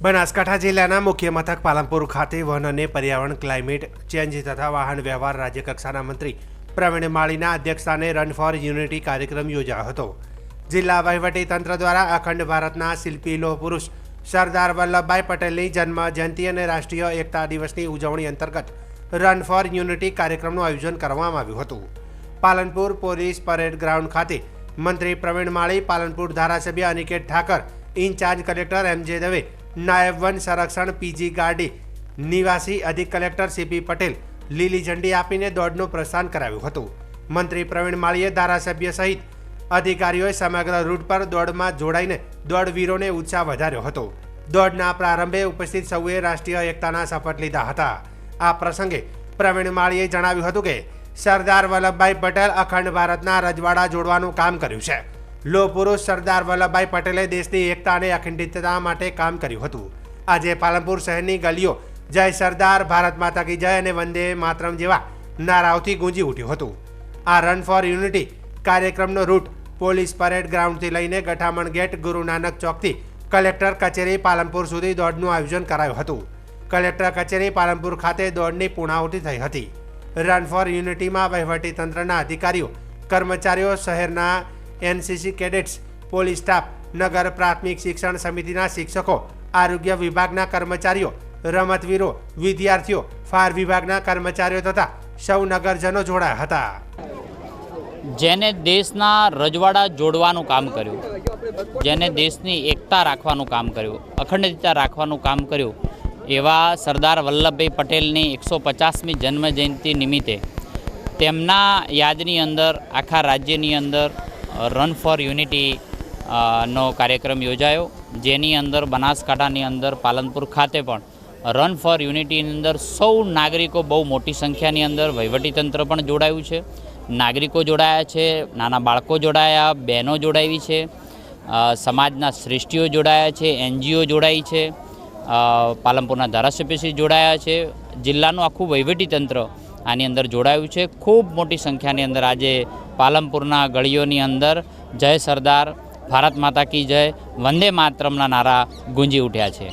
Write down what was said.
બનાસકાંઠા જિલ્લાના મુખ્ય મથક પાલનપુર ખાતે વન અને પર્યાવરણ ક્લાઇમેટ ચેન્જ તથા વાહન વ્યવહાર રાજ્યકક્ષાના મંત્રી પ્રવીણ માળીના અધ્યક્ષસ્થાને રન ફોર યુનિટી કાર્યક્રમ યોજાયો હતો. જિલ્લા તંત્ર દ્વારા અખંડ ભારતના શિલ્પી, લોહ પુરુષ સરદાર વલ્લભભાઈ પટેલની જન્મ જયંતિ અને રાષ્ટ્રીય એકતા દિવસની ઉજવણી અંતર્ગત રન ફોર યુનિટી કાર્યક્રમનું આયોજન કરવામાં આવ્યું હતું. પાલનપુર પોલીસ પરેડ ગ્રાઉન્ડ ખાતે મંત્રી પ્રવીણ માળી, પાલનપુર ધારાસભ્ય Aniket Thakar, incharge collector M J Dave નાયબ વન સંરક્ષણ પીજી ગાર્ડી નિવાસી અધિક કલેક્ટર સીપી પટેલ લીલી ઝંડી આપીને દોડનું પ્રસ્થાન કરાવ્યું હતું. મંત્રી પ્રવીણ માળીએ ધારાસભ્ય સહિત અધિકારીઓએ સમગ્ર રૂટ પર દોડમાં જોડાઈને દોડવીરોને ઉત્સાહ વધાર્યો હતો. દોડના પ્રારંભે ઉપસ્થિત સૌએ રાષ્ટ્રીય એકતાના શપથ લીધા હતા. આ પ્રસંગે પ્રવીણ માળીએ જણાવ્યું હતું કે સરદાર વલ્લભભાઈ પટેલ અખંડ ભારતના રજવાડા જોડવાનું કામ કર્યું છે. લો પુરુષ સરદાર વલ્લભભાઈ પટેલે દેશની એકતા અને અખંડિતતા માટે કામ કર્યું હતું. આજે પાલનપુર શહેરની ગલીઓ, જય સરદાર, ભારત માતા કી જય અને વંદે માતરમ જેવા નારાઓથી ગુંજી ઉઠ્યું હતું. આ રન ફોર યુનિટી કાર્યક્રમનો રૂટ પોલીસ પરેડ ગ્રાઉન્ડથી લઈને ગઠામણ ગેટ, ગુરુ નાનક ચોકથી કલેક્ટર કચેરી પાલનપુર સુધી દોડનું આયોજન કરાયું હતું. કલેક્ટર કચેરી પાલનપુર ખાતે દોડની પૂર્ણાહુતિ થઈ હતી. રન ફોર યુનિટીમાં વહીવટી તંત્રના અધિકારીઓ, કર્મચારીઓ, શહેરના એનસીસી કેડેટ્સ, પોલીસ સ્ટાફ, નગર પ્રાથમિક શિક્ષણ સમિતિના શિક્ષકો, આરોગ્ય વિભાગના કર્મચારીઓ, રમતવીરો, વિદ્યાર્થીઓ, ફાયર વિભાગના કર્મચારીઓ તથા સૌ નગરજનો જોડાયા હતા. જેને દેશના રજવાડા જોડવાનું કામ કર્યું, જેને દેશની એકતા રાખવાનું કામ કર્યું, અખંડિતતા રાખવાનું કામ કર્યું, એવા સરદાર વલ્લભભાઈ પટેલની એકસો પચાસમી જન્મ જયંતિ નિમિત્તે તેમના યાદની અંદર, આખા રાજ્યની અંદર રન ફોર યુનિટી નો કાર્યક્રમ યોજાયો. જેની અંદર બનાસકાંઠાની અંદર પાલનપુર ખાતે પણ રન ફોર યુનિટીની અંદર સૌ નાગરિકો બહુ મોટી સંખ્યાની અંદર વહીવટીતંત્ર પણ જોડાયું છે. નાગરિકો જોડાયા છે, નાના બાળકો જોડાયા, બહેનો જોડાવી છે સમાજના શ્રેષ્ઠીઓ જોડાયા છે, એનજીઓ જોડાઈ છે પાલનપુરના ધારાસભ્યશ્રી જોડાયા છે. જિલ્લાનું આખું વહીવટીતંત્ર આની અંદર જોડાયું છે. ખૂબ મોટી સંખ્યાની અંદર આજે પાલનપુરના ગળીઓની અંદર જય સરદાર, ભારત માતા કી જય, વંદે માતરમના નારા ગુંજી ઉઠ્યા છે.